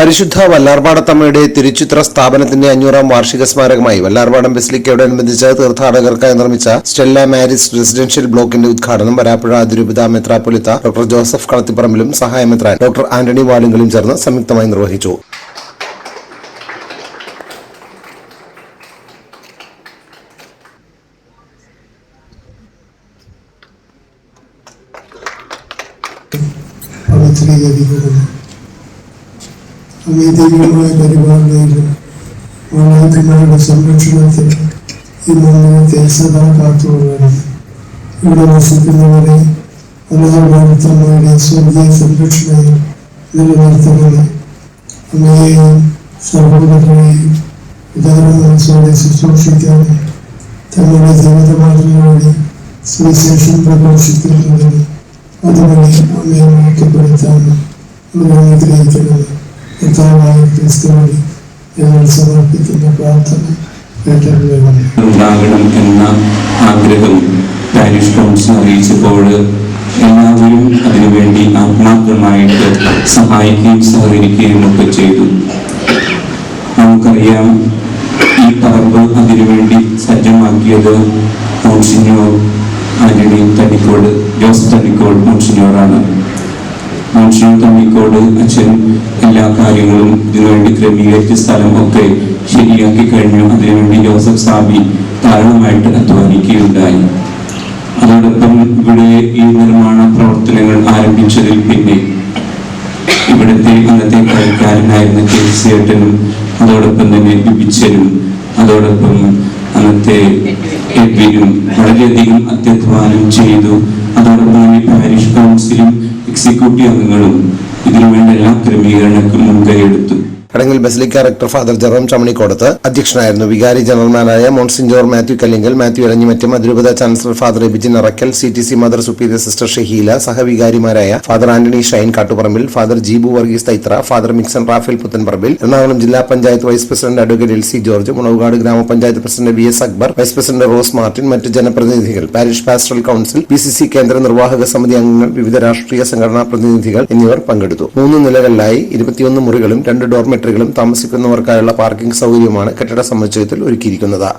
പരിശുദ്ധ വല്ലാർപാടത്തമ്മയുടെ തിരുച്ചിത്ര സ്ഥാപനത്തിന്റെ അഞ്ഞൂറാം വാർഷിക സ്മാരകമായി വല്ലാർപാടം ബെസ്ലിക്കയോടനുബന്ധിച്ച് തീർത്ഥാടകർക്കായി നിർമ്മിച്ച സ്റ്റെല്ല മാരിസ് റെസിഡൻഷ്യൽ ബ്ലോക്കിന്റെ ഉദ്ഘാടനം വരാപ്പുഴ അതിരൂപിത മെത്രാപ്പൊലിത്ത ഡോക്ടർ ജോസഫ് കളത്തിപ്പറമ്പിലും സഹായമെത്രാൻ ഡോക്ടർ ആന്റണി വാലുങ്കലും ചേർന്ന് സംയുക്തമായി നിർവഹിച്ചു. അങ്ങേതീര്യമായ പരിപാലനയിലും മാതാപിതാക്കളുടെ സംരക്ഷണത്തിൽ ഈ മന്ദിരത്തെ സദാ കാത്തുകൊള്ളണം ഇവിടെ വസിക്കുന്നവരെ അനാഥമാനത്തമ്മയുടെ സ്വർഗീയ സംരക്ഷണയിൽ നിലനിർത്തുന്നത് അമ്മയെയും സഹോദരങ്ങളെയും ഉദാഹരണ മനസ്സോടെ ശുശ്രൂഷിക്കാനും തങ്ങളുടെ ജീവിതമാർഗങ്ങളോടെ സുവിശേഷം പ്രഘോഷിക്കുന്നതിന് അതുവഴി അമ്മയെ മാറ്റപ്പെടുത്താനും അവരെ അനുഗ്രഹിക്കണം കർത്താവായ ക്രിസ്തുവഴി ഞങ്ങൾ സമർപ്പിക്കുന്ന പ്രാർത്ഥന ഉണ്ടാകണം എന്ന ആഗ്രഹം പാരിഷ് കൗൺസിൽ അറിയിച്ചപ്പോൾ എല്ലാവരും അതിനുവേണ്ടി ആത്മാർത്ഥമായിട്ട് സഹായിക്കുകയും സഹകരിക്കുകയും ഒക്കെ ചെയ്തു. നമുക്കറിയാം ഈ പറമ്പ് അതിനുവേണ്ടി സജ്ജമാക്കിയത് മോൺസിഞ്ഞോർ ആന്റണി തടിക്കോട് ജോസ് തടിക്കോട് മോൺസിഞ്ഞോറാണ് തണ്ണിക്കോട് അച്ഛൻ എല്ലാ കാര്യങ്ങളും ഇതിനുവേണ്ടി ക്രമീകരിച്ച സ്ഥലം ഒക്കെ ശരിയാക്കി കഴിഞ്ഞു. അതിനുവേണ്ടി ജോസഫ് സാബി താഴ്ന്നമായിട്ട് അധ്വാനിക്കുകയുണ്ടായി. അതോടൊപ്പം ഇവിടെ ഈ നിർമ്മാണ പ്രവർത്തനങ്ങൾ ആരംഭിച്ചതിൽ പിന്നെ ഇവിടുത്തെ അന്നത്തെ കളിക്കാരനായിരുന്ന കെ സേട്ടനും അതോടൊപ്പം തന്നെ ബിബിച്ചനും അതോടൊപ്പം അന്നത്തെ എഡ്വിനും വളരെയധികം അത്യധ്വാനം ചെയ്തു. അതോടൊപ്പം തന്നെ പാരിഷ് കൗൺസിലും എക്സിക്യൂട്ടീവ് അംഗങ്ങളും ഇതിനുവേണ്ട എല്ലാ ക്രമീകരണങ്ങളും മുൻകൈയെടുത്തു ചടങ്ങിൽ basilica rector father Jerome Chamanikkodath അധ്യക്ഷനായിരുന്നു. വികാരി ജനറൽമാരായ മോൺസിഞ്ചോർ മാത്യു കല്ലിങ്കൽ മാത്യു ഇളഞ്ഞിമറ്റം അതിരൂപത chancellor father Abijin Arackal C T C mother superior sister Shaheela സഹവികാരിമാരായ father Antony Shine Kattuparambil father Jeebu Varghese Thythra father Mixon Raphel Puthenparambil Ernakulam ജില്ലാ panchayat vice president advocate L C George Munavukad ഗ്രാമപഞ്ചായത്ത് president V S Akbar vice president Rose Martin മറ്റ് ജനപ്രതിനിധികൾ parish pastoral council P C C കേന്ദ്ര നിർവാഹക സമിതി അംഗങ്ങൾ വിവിധ രാഷ്ട്രീയ സംഘടനാ പ്രതിനിധികൾ എന്നിവർ പങ്കെടുത്തു. മൂന്ന് നിലകളിലായി ഇരുപത്തിയൊന്ന് മുറികളും രണ്ട് ഡോർമെട്രികളും താമസിക്കുന്നവർക്കായുള്ള പാർക്കിംഗ് സൗകര്യവുമാണ് കെട്ടിട സമുച്ചയത്തിൽ ഒരുക്കിയിരിക്കുന്നത്.